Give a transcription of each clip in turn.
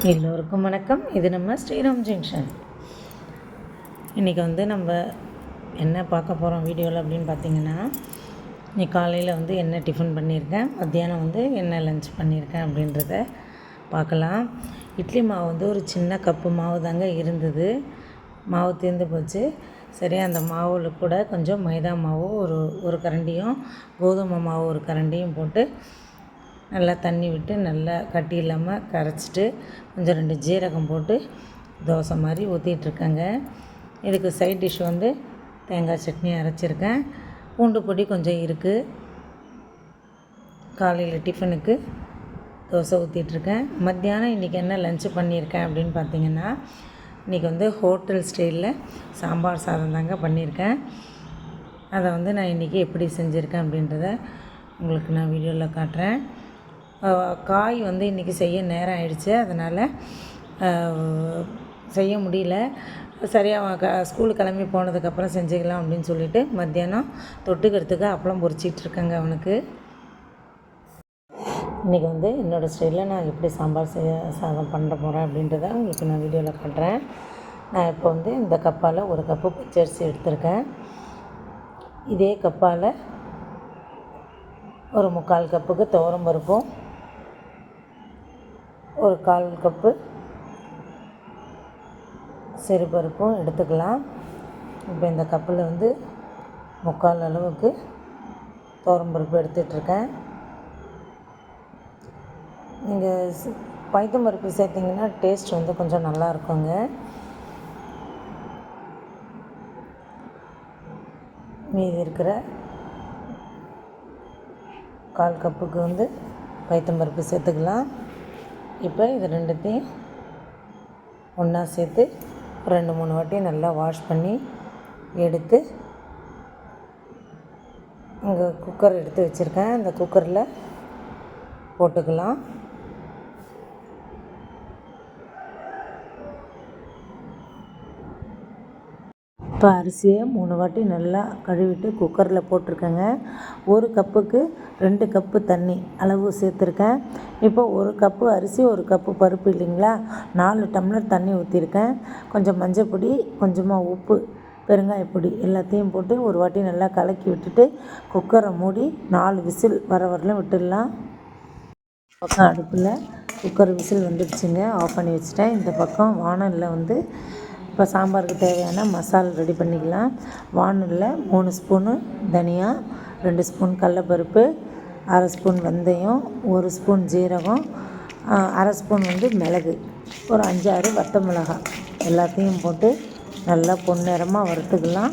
எல்லோருக்கும் வணக்கம். இது நம்ம ஸ்ரீராம் ஜங்ஷன். இன்றைக்கி வந்து நம்ம என்ன பார்க்க போகிறோம் வீடியோவில் அப்படின்னு பார்த்தீங்கன்னா இன்னைக்கு காலையில் வந்து என்ன டிஃபன் பண்ணியிருக்கேன் மத்தியானம் வந்து என்ன லஞ்ச் பண்ணியிருக்கேன் அப்படின்றத பார்க்கலாம். இட்லி மாவு வந்து ஒரு சின்ன கப்பு மாவு தாங்க இருந்தது. மாவு தீர்ந்து போச்சு. சரி அந்த மாவில் கூட கொஞ்சம் மைதா மாவு ஒரு ஒரு கரண்டியும் கோதுமை மாவு ஒரு கரண்டியும் போட்டு நல்லா தண்ணி விட்டு நல்லா கட்டி இல்லாமல் கரைச்சிட்டு கொஞ்சம் ரெண்டு ஜீரகம் போட்டு தோசை மாதிரி ஊற்றிட்டுருக்கேங்க இதுக்கு சைட் டிஷ் வந்து தேங்காய் சட்னி அரைச்சிருக்கேன். பூண்டு பொடி கொஞ்சம் இருக்குது காலையில் டிஃபனுக்கு தோசை ஊற்றிட்டுருக்கேன் மத்தியானம் இன்றைக்கி என்ன லஞ்சு பண்ணியிருக்கேன் அப்படின்னு பார்த்தீங்கன்னா இன்றைக்கி வந்து ஹோட்டல் ஸ்டைலில் சாம்பார் சாதம் தாங்க பண்ணியிருக்கேன். அதை வந்து நான் இன்றைக்கி எப்படி செஞ்சுருக்கேன் அப்படின்றத உங்களுக்கு நான் வீடியோவில் காட்டுறேன். காய் வந்து இன்றைக்கி செய்ய நேரம் ஆயிடுச்சு. அதனால் செய்ய முடியல. சரியாக க ஸ்கூலுக்கு கிளம்பி போனதுக்கப்புறம் செஞ்சுக்கலாம் அப்படின்னு சொல்லிட்டு மத்தியானம் தொட்டுக்கிறதுக்கு அப்பளம் பொரிச்சிட்டு இருக்கேங்க அவனுக்கு. இன்றைக்கி வந்து என்னோடய ஸ்டைலில் நான் எப்படி சாம்பார் செய்ய சாதம் பண்ண போகிறேன் அப்படின்றத உங்களுக்கு நான் வீடியோவில் காட்டுறேன். நான் இப்போ வந்து இந்த கப்பால் ஒரு கப்பு பச்சரிசி எடுத்திருக்கேன். இதே கப்பால் ஒரு முக்கால் கப்புக்கு துவரம் பருப்பும் ஒரு கால் கப்பு சிறுபருப்பும் எடுத்துக்கலாம். இப்போ இந்த கப்பில் வந்து முக்கால் அளவுக்கு துவரம்பருப்பு எடுத்துகிட்ருக்கேன். நீங்கள் பைத்தம் பருப்பு சேர்த்திங்கன்னா டேஸ்ட் வந்து கொஞ்சம் நல்லா இருக்குங்க. மீதி இருக்கிற கால் கப்புக்கு வந்து பைத்தம் பருப்பு சேர்த்துக்கலாம். இப்போ இது ரெண்டுத்தையும் ஒன்றா சேர்த்து ரெண்டு மூணு வாட்டி நல்லா வாஷ் பண்ணி எடுத்து இங்கே குக்கர் எடுத்து வச்சுருக்கேன். அந்த குக்கரில் போட்டுக்கலாம். இப்போ அரிசியை மூணு வாட்டி நல்லா கழுவிட்டு குக்கரில் போட்டிருக்கேங்க. ஒரு கப்புக்கு ரெண்டு கப்பு தண்ணி அளவு சேர்த்துருக்கேன். இப்போ ஒரு கப்பு அரிசி ஒரு கப்பு பருப்பு இல்லைங்களா? நாலு டம்ளர் தண்ணி ஊற்றிருக்கேன் கொஞ்சம் மஞ்சள் பொடி கொஞ்சமாக உப்பு பெருங்காய பொடி எல்லாத்தையும் போட்டு ஒரு வாட்டி நல்லா கலக்கி விட்டுட்டு குக்கரை மூடி நாலு விசில் வர வரலாம் விட்டுடலாம். பக்கம் அடுப்பில் குக்கர் விசில் வந்துடுச்சுங்க. ஆஃப் பண்ணி வச்சுட்டேன். இந்த பக்கம் வானலில் வந்து இப்போ சாம்பாருக்கு தேவையான மசால் ரெடி பண்ணிக்கலாம். வானலில் மூணு ஸ்பூனு தனியா ரெண்டு ஸ்பூன் கடலப்பருப்பு அரை ஸ்பூன் வெந்தயம் ஒரு ஸ்பூன் ஜீரகம் அரை ஸ்பூன் வந்து மிளகு ஒரு அஞ்சாறு வத்த மிளகாய் எல்லாத்தையும் போட்டு நல்லா பொன்னிறமாக வறுத்துக்கலாம்.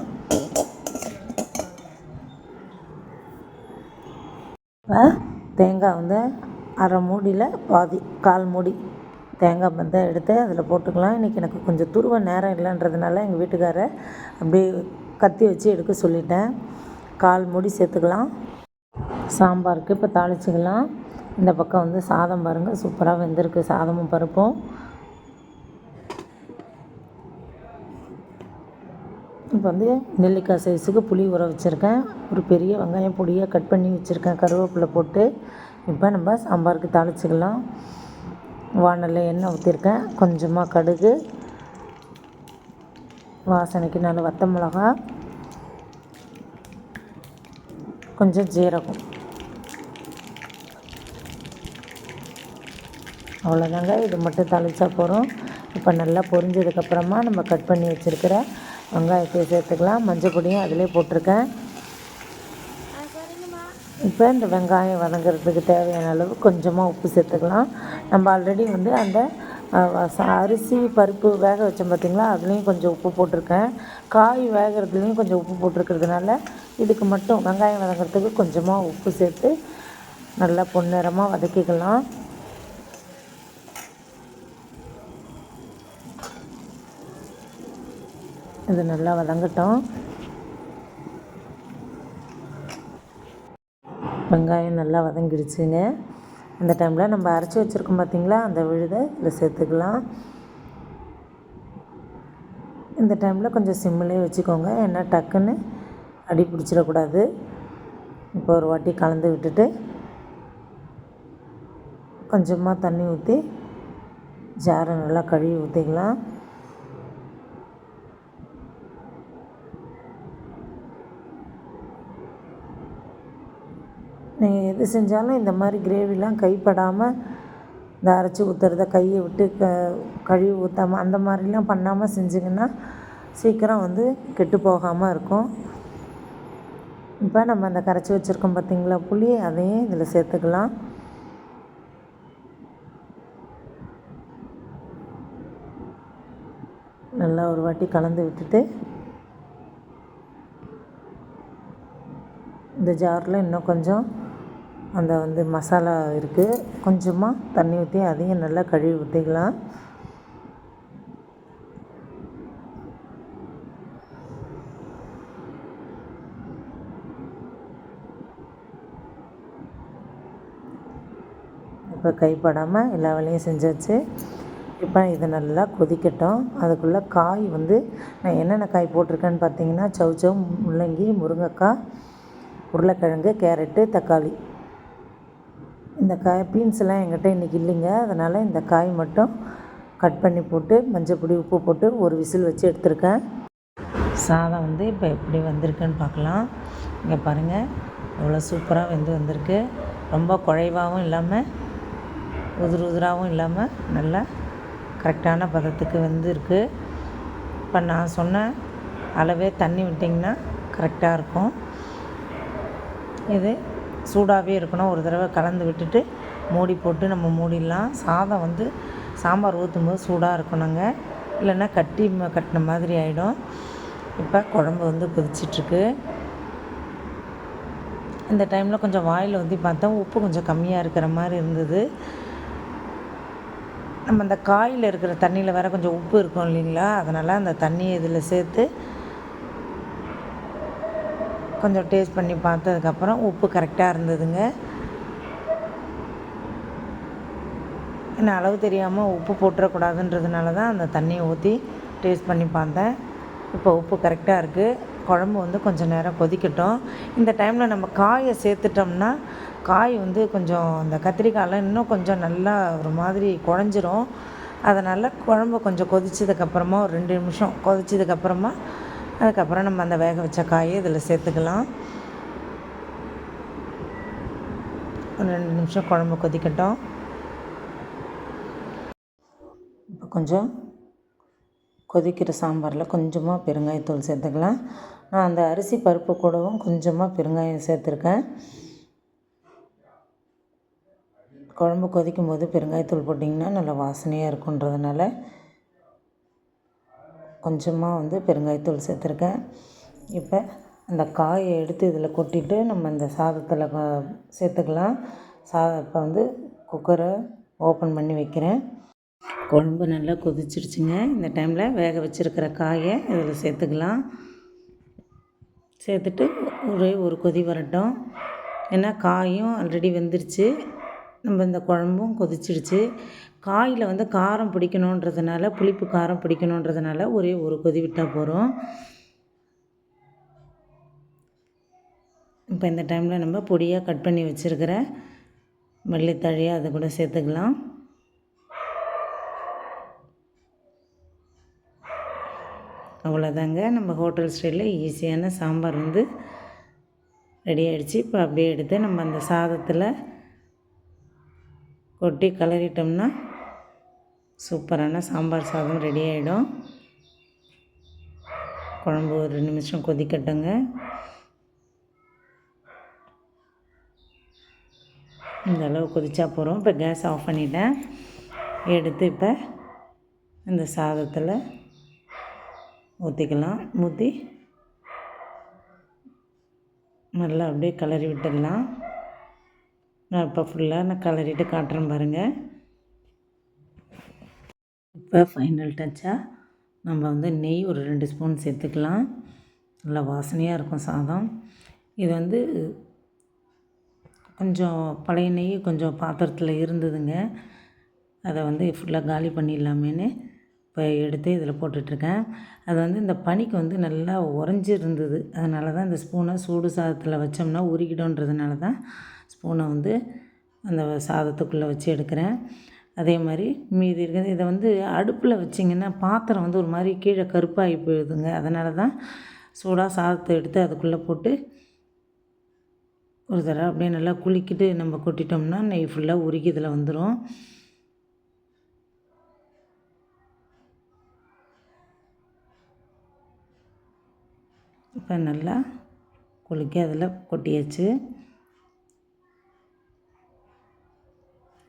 இப்போ தேங்காய் வந்து அரை மூடியில் பாதி கால் மூடி. தேங்காய் பந்தை எடுத்து அதில் போட்டுக்கலாம். இன்றைக்கி எனக்கு கொஞ்சம் துருவ நேரம் இல்லைன்றதுனால எங்கள் வீட்டுக்காரரை அப்படியே கத்தி வச்சு எடுக்க சொல்லிட்டேன். கால் மூடி சேர்த்துக்கலாம். சாம்பாருக்கு இப்போ தாளிச்சிக்கலாம். இந்த பக்கம் வந்து சாதம் பாருங்கள் சூப்பராக வெந்திருக்கு. சாதமும் பருப்பும். இப்போ வந்து நெல்லிக்காய் சைஸுக்கு புளி ஊற வச்சுருக்கேன். ஒரு பெரிய வெங்காயம் பொடியாக கட் பண்ணி வச்சுருக்கேன். கருவேப்பிலை போட்டு. இப்போ நம்ம சாம்பாருக்கு தாளிச்சிக்கலாம். வானலில் எண்ணெய் ஊற்றிருக்கேன் கொஞ்சமாக கடுகு வாசனைக்கு நல்ல வத்த மிளகா கொஞ்சம் ஜீரகம். அவ்வளோதாங்க இது மட்டும் தழிச்சா போகிறோம் இப்போ நல்லா பொரிஞ்சதுக்கப்புறமா நம்ம கட் பண்ணி வச்சுருக்கிற வெங்காயத்தை சேர்த்துக்கலாம். மஞ்சள் பொடியும் அதிலே போட்டிருக்கேன். இப்போ இந்த வெங்காயம் வதங்குறதுக்கு தேவையான அளவு கொஞ்சமாக உப்பு சேர்த்துக்கலாம். நம்ம ஆல்ரெடி வந்து அந்த அரிசி பருப்பு வேக வச்சோம் பார்த்திங்களா? அதுலேயும் கொஞ்சம் உப்பு போட்டிருக்கேன். காய் வேகிறதுலேயும் கொஞ்சம் உப்பு போட்டிருக்கிறதுனால இதுக்கு மட்டும் வெங்காயம் வதங்குறதுக்கு கொஞ்சமாக உப்பு சேர்த்து நல்லா பொன்னிறமாக வதக்கிக்கலாம். இது நல்லா வதங்கட்டும். வெங்காயம் நல்லா வதங்கிடுச்சுங்க. அந்த டைமில் நம்ம அரைச்சி வச்சுருக்கோம் பார்த்தீங்களா அந்த விழுதை இதில் சேர்த்துக்கலாம். இந்த டைமில் கொஞ்சம் சிம்மிலே வச்சுக்கோங்க. ஏன்னா டக்குன்னு அடி பிடிச்சிடக்கூடாது. இப்போ ஒரு வாட்டி கலந்து விட்டுட்டு கொஞ்சமாக தண்ணி ஊற்றி ஜாரை நல்லா கழுவி ஊற்றிக்கலாம் நீங்கள் எது செஞ்சாலும் இந்த மாதிரி கிரேவிலாம் கைப்படாமல் இந்த அரைச்சி ஊற்றுறத கையை விட்டு க கழுவி ஊற்றாம அந்த மாதிரிலாம் பண்ணாமல் செஞ்சிங்கன்னா சீக்கிரம் வந்து கெட்டு போகாமல் இருக்கும். இப்போ நம்ம அந்த கரைச்சி வச்சுருக்கோம் பார்த்திங்களா புளி அதையும் இதில் சேர்த்துக்கலாம். நல்லா ஒரு வாட்டி கலந்து விட்டுட்டு இந்த ஜாரில் இன்னும் கொஞ்சம் அந்த வந்து மசாலா இருக்குது கொஞ்சமாக தண்ணி ஊற்றி அதையும் நல்லா கழுவி ஊற்றிக்கலாம் இப்போ கைப்படாமல் எல்லா வேலையும் செஞ்சாச்சு. இப்போ இது நல்லா கொதிக்கட்டும். அதுக்குள்ளே காய் வந்து நான் என்னென்ன காய் போட்டிருக்கேன்னு பார்த்தீங்கன்னா சௌச்சௌ முள்ளங்கி முருங்கைக்காய் உருளைக்கிழங்கு கேரட்டு தக்காளி. இந்த காய் பீன்ஸ்லாம் என்கிட்ட இன்றைக்கி இல்லைங்க. அதனால் இந்த காய் மட்டும் கட் பண்ணி போட்டு மஞ்சள் பொடி உப்பு போட்டு ஒரு விசில் வச்சு எடுத்திருக்கேன். சாதம் வந்து இப்போ எப்படி வந்திருக்குன்னு பார்க்கலாம். இங்கே பாருங்கள் எவ்வளோ சூப்பராக வெந்து வந்திருக்கு. ரொம்ப குழைவாகவும் இல்லாமல் உதிர் உதிராகவும் இல்லாமல் நல்லா கரெக்டான பதத்துக்கு வந்து இருக்குது இப்போ நான் சொன்ன அளவே தண்ணி விட்டிங்கன்னா கரெக்டாக இருக்கும். இது சூடாகவே இருக்கணும். ஒரு தடவை கலந்து விட்டுட்டு மூடி போட்டு நம்ம மூடிடலாம். சாதம் வந்து சாம்பார் ஊற்றும் போது சூடாக இருக்கணுங்க. இல்லைன்னா கட்டி கட்டின மாதிரி ஆகிடும் இப்போ குழம்பு வந்து கொதிச்சிட்ருக்கு. இந்த டைமில் கொஞ்சம் வாயில் வந்து பார்த்தா உப்பு கொஞ்சம் கம்மியாக இருக்கிற மாதிரி இருந்தது. நம்ம அந்த காயில் இருக்கிற தண்ணியில் வேற கொஞ்சம் உப்பு இருக்கும் இல்லைங்களா? அதனால் அந்த தண்ணியை இதில் சேர்த்து கொஞ்சம் டேஸ்ட் பண்ணி பார்த்ததுக்கப்புறம் உப்பு கரெக்டாக இருந்ததுங்க. என்ன அளவு தெரியாமல் உப்பு போட்டுறக்கூடாதுன்றதுனால தான் அந்த தண்ணியை ஊற்றி டேஸ்ட் பண்ணி பார்த்தேன். இப்போ உப்பு கரெக்டாக இருக்குது குழம்பு வந்து கொஞ்சம் நேரம் கொதிக்கட்டும். இந்த டைமில் நம்ம காயை சேர்த்துட்டோம்னா காய் வந்து கொஞ்சம் இந்த கத்திரிக்காயெலாம் இன்னும் கொஞ்சம் நல்லா ஒரு மாதிரி குழஞ்சிரும். அதனால் குழம்பு கொஞ்சம் கொதிச்சதுக்கப்புறமா ஒரு ரெண்டு நிமிஷம் கொதிச்சதுக்கப்புறமா அதுக்கப்புறம் நம்ம அந்த வேக வச்ச காயை இதில் சேர்த்துக்கலாம். ஒரு ரெண்டு நிமிஷம் குழம்பு கொதிக்கட்டும். இப்போ கொஞ்சம் கொதிக்கிற சாம்பாரில் கொஞ்சமாக பெருங்காயத்தூள் சேர்த்துக்கலாம். நான் அந்த அரிசி பருப்பு கூடவும் கொஞ்சமாக பெருங்காயம் சேர்த்துருக்கேன். குழம்பு கொதிக்கும் போது பெருங்காயத்தூள் போட்டிங்கன்னா நல்லா வாசனையாக இருக்குன்றதுனால கொஞ்சமாக வந்து பெருங்காயத்தூள் சேர்த்துருக்கேன். இப்போ அந்த காயை எடுத்து இதில் கொட்டிட்டு நம்ம இந்த சாதத்தில் சேர்த்துக்கலாம். சாதம் இப்போ வந்து குக்கரை ஓப்பன் பண்ணி வைக்கிறேன். குழம்பு நல்லா கொதிச்சிருச்சுங்க. இந்த டைமில் வேக வச்சுருக்கிற காயை இதில் சேர்த்துக்கலாம். சேர்த்துட்டு ஒரே ஒரு கொதி வரட்டும். ஏன்னா காயும் ஆல்ரெடி வெந்துருச்சு. நம்ம இந்த குழம்பும் கொதிச்சிடுச்சு. காயில் வந்து காரம் பிடிக்கணுன்றதுனால புளிப்பு காரம் பிடிக்கணுன்றதுனால ஒரே ஒரு கொதி விட்டால் போகிறோம் இப்போ இந்த டைமில் நம்ம பொடியாக கட் பண்ணி வச்சுருக்கிற மல்லித்தழையை அதை கூட சேர்த்துக்கலாம். அவ்வளோதாங்க நம்ம ஹோட்டல் ஸ்டைலில் ஈஸியான சாம்பார் வந்து ரெடி ஆகிடுச்சு இப்போ அப்படியே எடுத்து நம்ம அந்த சாதத்தில் கொட்டி கிளறிட்டோம்னா சூப்பரான சாம்பார் சாதம் ரெடி ஆகிடும் குழம்பு ஒரு ரெண்டு நிமிஷம் கொதிக்கட்டுங்க. இந்த அளவு கொதிச்சா போகிறோம் இப்போ கேஸ் ஆஃப் பண்ணிட்டேன். எடுத்து இப்போ இந்த சாதத்தில் ஊற்றிக்கலாம் ஊற்றி நல்லா அப்படியே கிளறி விட்டுடலாம். நான் இப்போ ஃபுல்லாக நான் கலரிட்டு காட்டுறேன் பாருங்கள் இப்போ ஃபைனல் டச்சாக நம்ம வந்து நெய் ஒரு ரெண்டு ஸ்பூன் சேர்த்துக்கலாம். நல்லா வாசனையாக இருக்கும் சாதம். இது வந்து கொஞ்சம் பழைய நெய் கொஞ்சம் பாத்திரத்தில் இருந்ததுங்க. அதை வந்து ஃபுல்லாக காலி பண்ணிடலாமேன்னு இப்போ எடுத்து இதில் போட்டுட்ருக்கேன். அது வந்து இந்த பனிக்கு வந்து நல்லா உறைஞ்சி இருந்தது அதனால தான் இந்த ஸ்பூனை சூடு சாதத்தில் வச்சோம்னா உருகிடும்ன்றதுனால தான் ஸ்பூனை வந்து அந்த சாதத்துக்குள்ளே வச்சு எடுக்கிறேன். அதே மாதிரி மீதி இருக்கிறது இதை வந்து அடுப்பில் வச்சிங்கன்னா பாத்திரம் வந்து ஒரு மாதிரி கீழே கருப்பாகி போயிடுதுங்க. அதனால தான் சூடாக சாதத்தை எடுத்து அதுக்குள்ளே போட்டு ஒரு தடவை அப்படியே நல்லா குளிக்கிட்டு நம்ம கொட்டிட்டோம்னா நெய் ஃபுல்லாக உருகி இதில் வந்துடும் இப்போ நல்லா குலுக்கி அதில் கொட்டியாச்சு.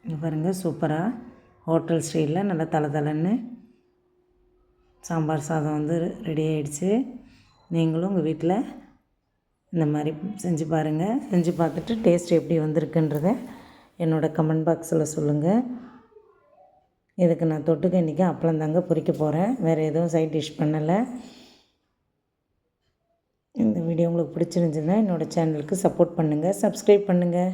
பாருங்க பாருங்கள் சூப்பராக ஹோட்டல் ஸ்டைலில் நல்லா தலை தலைன்னு சாம்பார் சாதம் வந்து ரெடி ஆகிடுச்சு நீங்களும் உங்கள் வீட்டில் இந்த மாதிரி செஞ்சு பாருங்கள் செஞ்சு பார்த்துட்டு டேஸ்ட் எப்படி வந்திருக்குன்றத என்னோடய கமெண்ட் பாக்ஸில் சொல்லுங்கள் இதுக்கு நான் தொட்டுக்க இன்றைக்கி அப்பளம் தாங்க பொறிக்க போகிறேன் வேறு எதுவும் சைட் டிஷ் பண்ணலை. வீடியோ உங்களுக்கு பிடிச்சிருந்துச்சுன்னா என்னோடய சேனலுக்கு சப்போர்ட் பண்ணுங்கள் சப்ஸ்கிரைப் பண்ணுங்கள்